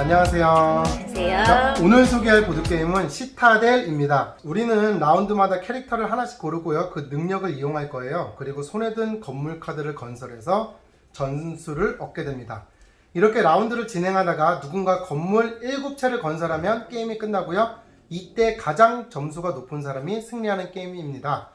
안녕하세요. 안녕하세요. 자, 오늘 소개할 보드게임은 시타델입니다. 우리는 라운드마다 캐릭터를 하나씩 고르고요. 그 능력을 이용할 거예요. 그리고 손에 든 건물 카드를 건설해서 전수를 얻게 됩니다. 이렇게 라운드를 진행하다가 누군가 건물 7채를 건설하면 게임이 끝나고요. 이때 가장 점수가 높은 사람이 승리하는 게임입니다.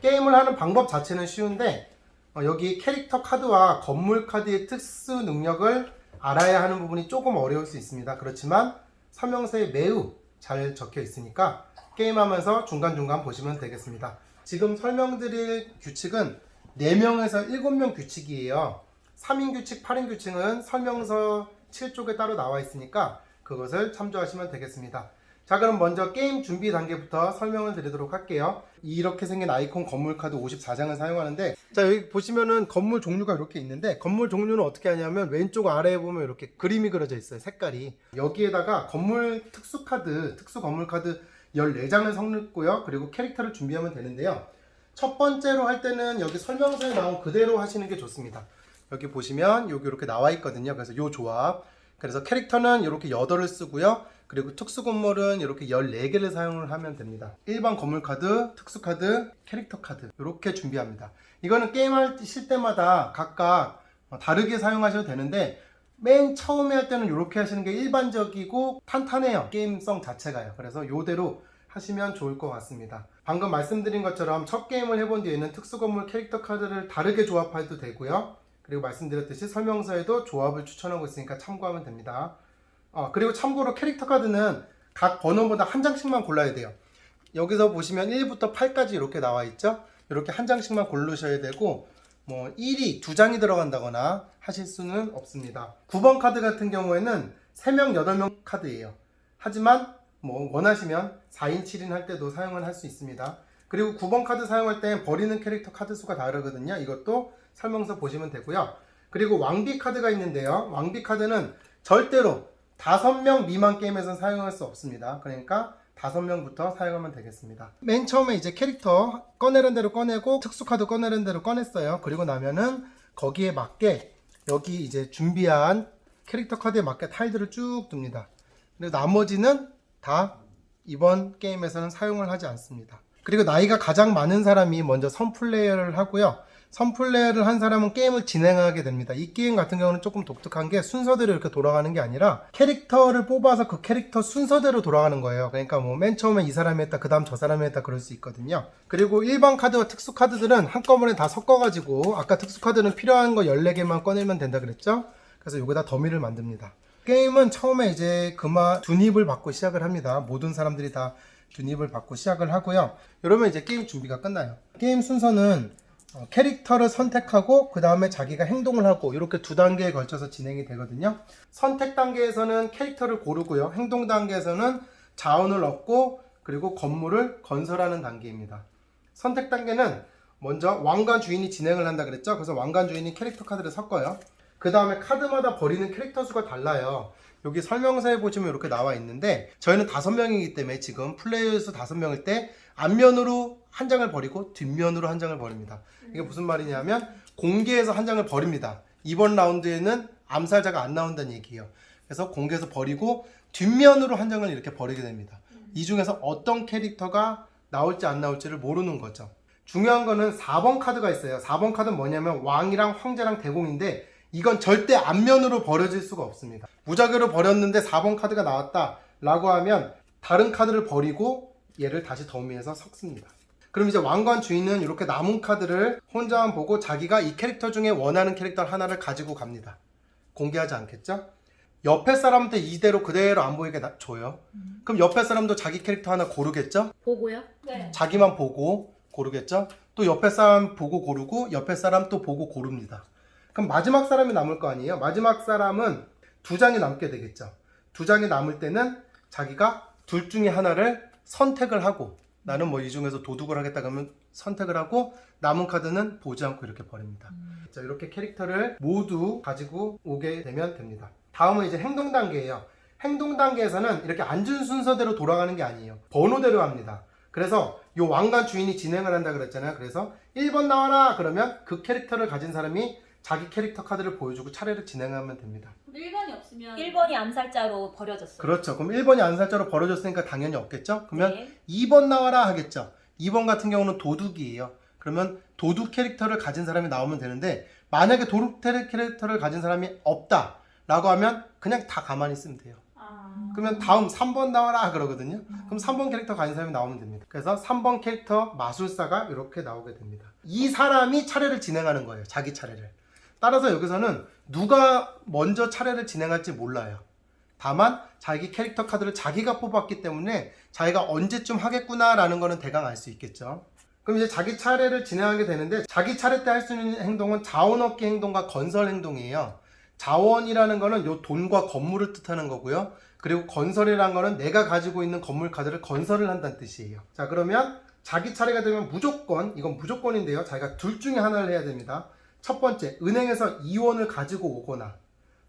게임을 하는 방법 자체는 쉬운데 어, 여기 캐릭터 카드와 건물 카드의 특수 능력을 알아야 하는 부분이 조금 어려울 수 있습니다. 그렇지만 설명서에 매우 잘 적혀 있으니까 게임하면서 중간중간 보시면 되겠습니다. 지금 설명드릴 규칙은 4명에서 7명 규칙이에요. 3인 규칙, 8인 규칙은 설명서 7쪽에 따로 나와 있으니까 그것을 참조하시면 되겠습니다. 자 그럼 먼저 게임 준비 단계부터 설명을 드리도록 할게요. 이렇게 생긴 아이콘 건물 카드 54장을 사용하는데 자 여기 보시면은 건물 종류가 이렇게 있는데 건물 종류는 어떻게 하냐면 왼쪽 아래에 보면 이렇게 그림이 그려져 있어요. 색깔이. 여기에다가 건물 특수 카드, 특수 건물 카드 14장을 섞고요. 그리고 캐릭터를 준비하면 되는데요. 첫 번째로 할 때는 여기 설명서에 나온 그대로 하시는 게 좋습니다. 여기 보시면 여기 이렇게 나와 있거든요. 그래서 요 조합. 그래서 캐릭터는 이렇게 8을 쓰고요. 그리고 특수 건물은 이렇게 14개를 사용을 하면 됩니다. 일반 건물 카드, 특수 카드, 캐릭터 카드 이렇게 준비합니다. 이거는 게임하실 때마다 각각 다르게 사용하셔도 되는데 맨 처음에 할 때는 이렇게 하시는 게 일반적이고 탄탄해요. 게임성 자체가요. 그래서 이대로 하시면 좋을 것 같습니다. 방금 말씀드린 것처럼 첫 게임을 해본 뒤에는 특수 건물 캐릭터 카드를 다르게 조합해도 되고요. 그리고 말씀드렸듯이 설명서에도 조합을 추천하고 있으니까 참고하면 됩니다. 어, 그리고 참고로 캐릭터 카드는 각 번호보다 한 장씩만 골라야 돼요. 여기서 보시면 1부터 8까지 이렇게 나와 있죠? 이렇게 한 장씩만 고르셔야 되고 뭐 1이 두 장이 들어간다거나 하실 수는 없습니다. 9번 카드 같은 경우에는 3명, 8명 카드예요. 하지만 뭐 원하시면 4인, 7인 할 때도 사용을 할 수 있습니다. 그리고 9번 카드 사용할 때 버리는 캐릭터 카드 수가 다르거든요. 이것도 설명서 보시면 되고요. 그리고 왕비 카드가 있는데요. 왕비 카드는 절대로 5명 미만 게임에서는 사용할 수 없습니다. 그러니까 5명부터 사용하면 되겠습니다. 맨 처음에 이제 캐릭터 꺼내는 대로 꺼내고 특수 카드 꺼내는 대로 꺼냈어요. 그리고 나면은 거기에 맞게 여기 이제 준비한 캐릭터 카드에 맞게 타일들을 쭉 둡니다. 그리고 나머지는 다 이번 게임에서는 사용을 하지 않습니다. 그리고 나이가 가장 많은 사람이 먼저 선 플레이어를 하고요. 선 플레이어를 한 사람은 게임을 진행하게 됩니다. 이 게임 같은 경우는 조금 독특한 게 순서대로 이렇게 돌아가는 게 아니라 캐릭터를 뽑아서 그 캐릭터 순서대로 돌아가는 거예요. 그러니까 뭐 맨 처음에 이 사람이 했다, 그 다음 저 사람이 했다 그럴 수 있거든요. 그리고 일반 카드와 특수 카드들은 한꺼번에 다 섞어가지고 아까 특수 카드는 필요한 거 14개만 꺼내면 된다 그랬죠? 그래서 여기다 더미를 만듭니다. 게임은 처음에 이제 그마 두닙을 받고 시작을 합니다. 모든 사람들이 다 두닙을 받고 시작을 하고요. 이러면 이제 게임 준비가 끝나요. 게임 순서는 어, 캐릭터를 선택하고 그 다음에 자기가 행동을 하고 이렇게 두 단계에 걸쳐서 진행이 되거든요. 선택 단계에서는 캐릭터를 고르고요. 행동 단계에서는 자원을 얻고 그리고 건물을 건설하는 단계입니다. 선택 단계는 먼저 왕관 주인이 진행을 한다 그랬죠. 그래서 왕관 주인이 캐릭터 카드를 섞어요. 그 다음에 카드마다 버리는 캐릭터 수가 달라요. 여기 설명서에 보시면 이렇게 나와 있는데 저희는 다섯 명이기 때문에 지금 플레이어 수 다섯 명일 때 앞면으로 한 장을 버리고 뒷면으로 한 장을 버립니다. 이게 무슨 말이냐면 공개에서 한 장을 버립니다. 이번 라운드에는 암살자가 안 나온다는 얘기예요. 그래서 공개에서 버리고 뒷면으로 한 장을 이렇게 버리게 됩니다. 이 중에서 어떤 캐릭터가 나올지 안 나올지를 모르는 거죠. 중요한 거는 4번 카드가 있어요. 4번 카드는 뭐냐면 왕이랑 황제랑 대공인데 이건 절대 앞면으로 버려질 수가 없습니다. 무작위로 버렸는데 4번 카드가 나왔다 라고 하면 다른 카드를 버리고 얘를 다시 더미에서 섞습니다. 그럼 이제 왕관 주인은 이렇게 남은 카드를 혼자만 보고 자기가 이 캐릭터 중에 원하는 캐릭터 하나를 가지고 갑니다. 공개하지 않겠죠? 옆에 사람한테 이대로 그대로 안 보이게 나- 줘요. 그럼 옆에 사람도 자기 캐릭터 하나 고르겠죠? 보고요? 네. 자기만 보고 고르겠죠? 또 옆에 사람 보고 고르고 옆에 사람 또 보고 고릅니다. 그럼 마지막 사람이 남을 거 아니에요? 마지막 사람은 두 장이 남게 되겠죠. 두 장이 남을 때는 자기가 둘 중에 하나를 선택을 하고 나는 뭐 이 중에서 도둑을 하겠다 그러면 선택을 하고 남은 카드는 보지 않고 이렇게 버립니다. 자, 이렇게 캐릭터를 모두 가지고 오게 되면 됩니다. 다음은 이제 행동 단계예요. 행동 단계에서는 이렇게 앉은 순서대로 돌아가는 게 아니에요. 번호대로 합니다. 그래서 요 왕관 주인이 진행을 한다 그랬잖아요. 그래서 1번 나와라 그러면 그 캐릭터를 가진 사람이 자기 캐릭터 카드를 보여주고 차례를 진행하면 됩니다. 1번이 없으면 1번이 암살자로 버려졌어요. 그렇죠. 그럼 1번이 안살자로 벌어졌으니까 당연히 없겠죠? 그러면 네. 2번 나와라 하겠죠. 2번 같은 경우는 도둑이에요. 그러면 도둑 캐릭터를 가진 사람이 나오면 되는데 만약에 도둑 캐릭터를 가진 사람이 없다 라고 하면 그냥 다 가만히 있으면 돼요. 아, 그러면 다음 3번 나와라 그러거든요. 그럼 3번 캐릭터 가진 사람이 나오면 됩니다. 그래서 3번 캐릭터 마술사가 이렇게 나오게 됩니다. 이 사람이 차례를 진행하는 거예요. 자기 차례를. 따라서 여기서는 누가 먼저 차례를 진행할지 몰라요. 다만 자기 캐릭터 카드를 자기가 뽑았기 때문에 자기가 언제쯤 하겠구나라는 거는 대강 알 수 있겠죠. 그럼 이제 자기 차례를 진행하게 되는데 자기 차례 때 할 수 있는 행동은 자원 얻기 행동과 건설 행동이에요. 자원이라는 거는 요 돈과 건물을 뜻하는 거고요. 그리고 건설이라는 거는 내가 가지고 있는 건물 카드를 건설을 한다는 뜻이에요. 자, 그러면 자기 차례가 되면 무조건, 이건 무조건인데요. 자기가 둘 중에 하나를 해야 됩니다. 첫 번째, 은행에서 이원을 가지고 오거나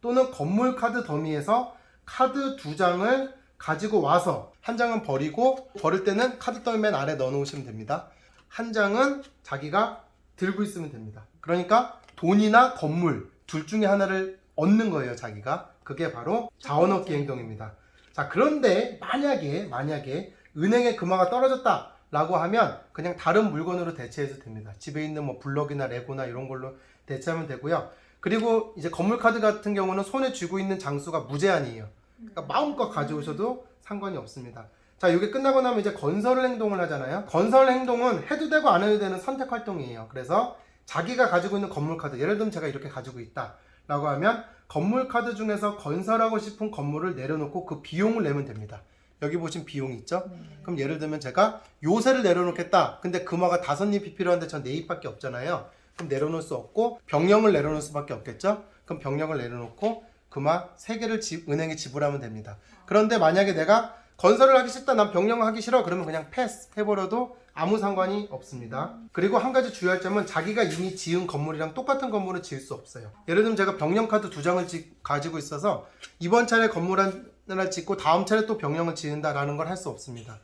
또는 건물 카드 더미에서 카드 두 장을 가지고 와서 한 장은 버리고 버릴 때는 카드 더미 맨 아래 넣어 놓으시면 됩니다. 한 장은 자기가 들고 있으면 됩니다. 그러니까 돈이나 건물 둘 중에 하나를 얻는 거예요, 자기가. 그게 바로 자원 얻기 행동입니다. 자, 그런데 만약에 만약에 은행에 금화가 떨어졌다 라고 하면 그냥 다른 물건으로 대체해도 됩니다. 집에 있는 뭐 블럭이나 레고나 이런 걸로 대체하면 되고요. 그리고 이제 건물 카드 같은 경우는 손에 쥐고 있는 장수가 무제한이에요. 그러니까 마음껏 가져오셔도 상관이 없습니다. 자, 이게 끝나고 나면 이제 건설 행동을 하잖아요. 건설 행동은 해도 되고 안 해도 되는 선택 활동이에요. 그래서 자기가 가지고 있는 건물 카드, 예를 들면 제가 이렇게 가지고 있다 라고 하면 건물 카드 중에서 건설하고 싶은 건물을 내려놓고 그 비용을 내면 됩니다. 여기 보신 비용이 있죠? 그럼 예를 들면 제가 요새를 내려놓겠다. 근데 금화가 다섯 잎이 필요한데 전 네 잎밖에 없잖아요. 그럼 내려놓을 수 없고 병령을 내려놓을 수밖에 없겠죠? 그럼 병령을 내려놓고 금화 세 개를 지- 은행에 지불하면 됩니다. 그런데 만약에 내가 건설을 하기 싫다, 난 병령을 하기 싫어, 그러면 그냥 패스 해버려도 아무 상관이 없습니다. 그리고 한 가지 주의할 점은 자기가 이미 지은 건물이랑 똑같은 건물을 지을 수 없어요. 예를 들면 제가 병령 카드 두 장을 지- 가지고 있어서 이번 차례 건물 하나를 짓고 다음 차례 또 병령을 지은다라는 걸 할 수 없습니다.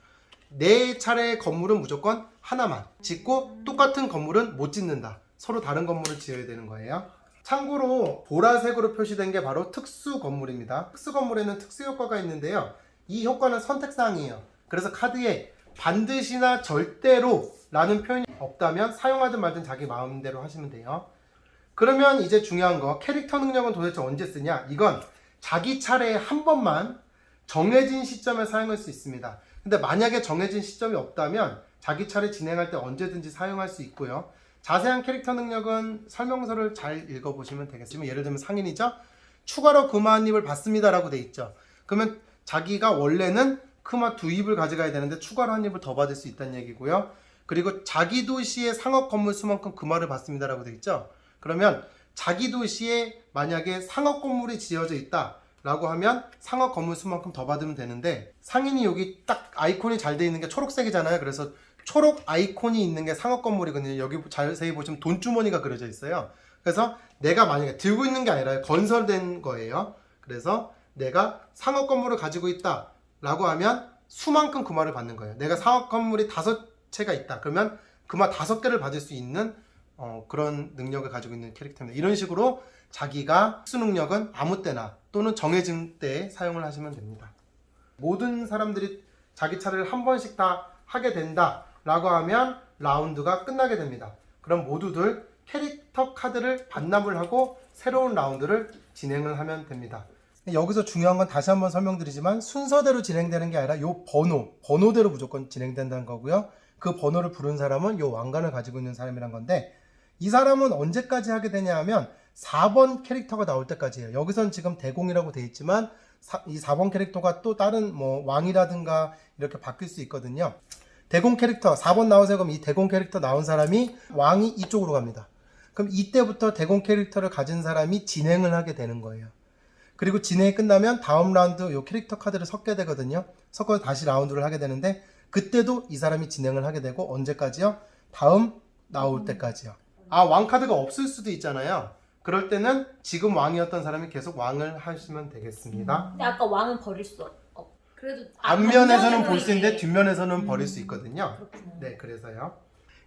내 차례의 건물은 무조건 하나만 짓고 똑같은 건물은 못 짓는다. 서로 다른 건물을 지어야 되는 거예요. 참고로 보라색으로 표시된 게 바로 특수 건물입니다. 특수 건물에는 특수 효과가 있는데요. 이 효과는 선택사항이에요. 그래서 카드에 반드시나 절대로 라는 표현이 없다면 사용하든 말든 자기 마음대로 하시면 돼요. 그러면 이제 중요한 거 캐릭터 능력은 도대체 언제 쓰냐? 이건 자기 차례에 한 번만 정해진 시점에 사용할 수 있습니다. 근데 만약에 정해진 시점이 없다면 자기 차례 진행할 때 언제든지 사용할 수 있고요. 자세한 캐릭터 능력은 설명서를 잘 읽어보시면 되겠습니다. 예를 들면 상인이죠? 추가로 금화 한 입을 받습니다라고 돼 있죠. 그러면 자기가 원래는 금화 두 입을 가져가야 되는데 추가로 한 입을 더 받을 수 있다는 얘기고요. 그리고 자기 도시의 상업 건물 수만큼 금화를 받습니다라고 돼 있죠. 그러면 자기 도시에 만약에 상업 건물이 지어져 있다 라고 하면 상업 건물 수만큼 더 받으면 되는데 상인이 여기 딱 아이콘이 잘 돼 있는 게 초록색이잖아요. 그래서 초록 아이콘이 있는 게 상업 건물이거든요. 여기 자세히 보시면 돈 주머니가 그려져 있어요. 그래서 내가 만약에 들고 있는 게 아니라 건설된 거예요. 그래서 내가 상업 건물을 가지고 있다 라고 하면 수만큼 금화를 받는 거예요. 내가 상업 건물이 다섯 채가 있다. 그러면 금화 다섯 개를 받을 수 있는 어, 그런 능력을 가지고 있는 캐릭터입니다. 이런 식으로 자기가 특수 능력은 아무 때나 또는 정해진 때에 사용을 하시면 됩니다. 모든 사람들이 자기 차례를 한 번씩 다 하게 된다 라고 하면 라운드가 끝나게 됩니다. 그럼 모두들 캐릭터 카드를 반납을 하고 새로운 라운드를 진행을 하면 됩니다. 여기서 중요한 건 다시 한번 설명드리지만 순서대로 진행되는 게 아니라 요 번호, 번호대로 무조건 진행된다는 거고요. 그 번호를 부른 사람은 요 왕관을 가지고 있는 사람이란 건데 이 사람은 언제까지 하게 되냐 하면 4번 캐릭터가 나올 때까지예요. 여기선 지금 대공이라고 돼 있지만 사- 이 4번 캐릭터가 또 다른 뭐 왕이라든가 이렇게 바뀔 수 있거든요. 대공 캐릭터 4번 나오세요. 그럼 이 대공 캐릭터 나온 사람이 왕이 이쪽으로 갑니다. 그럼 이때부터 대공 캐릭터를 가진 사람이 진행을 하게 되는 거예요. 그리고 진행이 끝나면 다음 라운드 요 캐릭터 카드를 섞게 되거든요. 섞어서 다시 라운드를 하게 되는데 그때도 이 사람이 진행을 하게 되고 언제까지요? 다음 나올 때까지요. 아, 왕 카드가 없을 수도 있잖아요. 그럴 때는 지금 왕이었던 사람이 계속 왕을 하시면 되겠습니다. 근데 아까 왕은 버릴 수 없. 그래도 앞면에서는 볼 수 있는데 예. 뒷면에서는 음. 버릴 수 있거든요. 그렇구나. 네, 그래서요.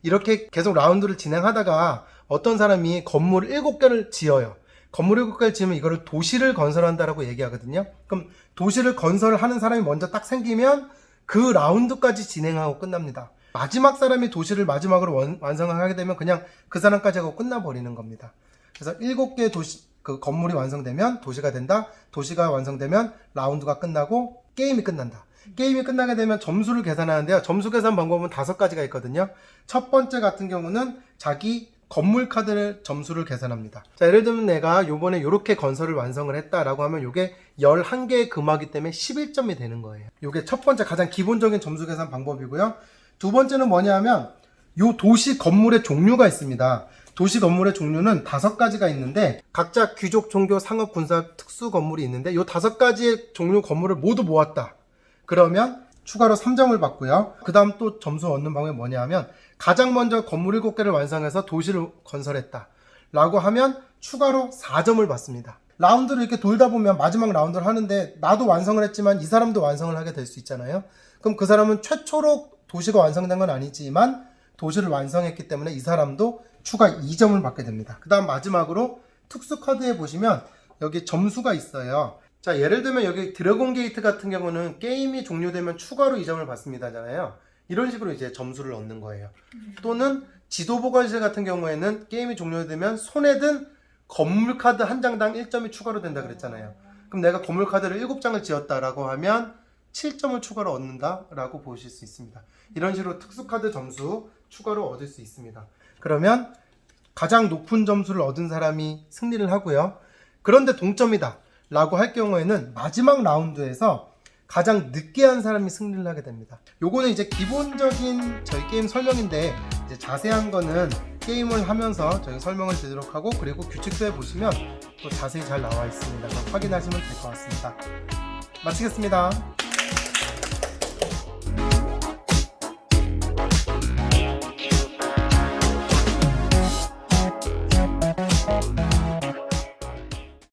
이렇게 계속 라운드를 진행하다가 어떤 사람이 건물 7개를 지어요. 건물 7개를 지으면 이거를 도시를 건설한다라고 얘기하거든요. 그럼 도시를 건설하는 사람이 먼저 딱 생기면 그 라운드까지 진행하고 끝납니다. 마지막 사람이 도시를 마지막으로 원- 완성을 하게 되면 그냥 그 사람까지 하고 끝나버리는 겁니다. 그래서 7개의 도시, 그 건물이 완성되면 도시가 된다. 도시가 완성되면 라운드가 끝나고 게임이 끝난다. 게임이 끝나게 되면 점수를 계산하는데요. 점수 계산 방법은 다섯 가지가 있거든요. 첫 번째 같은 경우는 자기 건물 카드를 점수를 계산합니다. 자, 예를 들면 내가 요번에 요렇게 건설을 완성을 했다라고 하면 요게 11개의 금화기 때문에 11점이 되는 거예요. 요게 첫 번째 가장 기본적인 점수 계산 방법이고요. 두 번째는 뭐냐면 요 도시 건물의 종류가 있습니다. 도시 건물의 종류는 다섯 가지가 있는데 각자 귀족, 종교, 상업, 군사, 특수 건물이 있는데 요 다섯 가지의 종류 건물을 모두 모았다. 그러면 추가로 3점을 받고요. 그 다음 또 점수 얻는 방법이 뭐냐 하면 가장 먼저 건물 7개를 완성해서 도시를 건설했다. 라고 하면 추가로 4점을 받습니다. 라운드를 이렇게 돌다 보면 마지막 라운드를 하는데 나도 완성을 했지만 이 사람도 완성을 하게 될 수 있잖아요. 그럼 그 사람은 최초로 도시가 완성된 건 아니지만 도시를 완성했기 때문에 이 사람도 추가 2점을 받게 됩니다. 그 다음 마지막으로 특수 카드에 보시면 여기 점수가 있어요. 자, 예를 들면 여기 드래곤 게이트 같은 경우는 게임이 종료되면 추가로 2점을 받습니다잖아요. 이런 식으로 이제 점수를 얻는 거예요. 또는 지도 보관실 같은 경우에는 게임이 종료되면 손에 든 건물 카드 한 장당 1점이 추가로 된다 그랬잖아요. 그럼 내가 건물 카드를 7장을 지었다라고 하면 7점을 추가로 얻는다라고 보실 수 있습니다. 이런 식으로 특수 카드 점수 추가로 얻을 수 있습니다. 그러면 가장 높은 점수를 얻은 사람이 승리를 하고요. 그런데 동점이다. 라고 할 경우에는 마지막 라운드에서 가장 늦게 한 사람이 승리를 하게 됩니다. 요거는 이제 기본적인 저희 게임 설명인데 이제 자세한 거는 게임을 하면서 저희 설명을 드리도록 하고 그리고 규칙서에 보시면 또 자세히 잘 나와 있습니다. 확인하시면 될 것 같습니다. 마치겠습니다.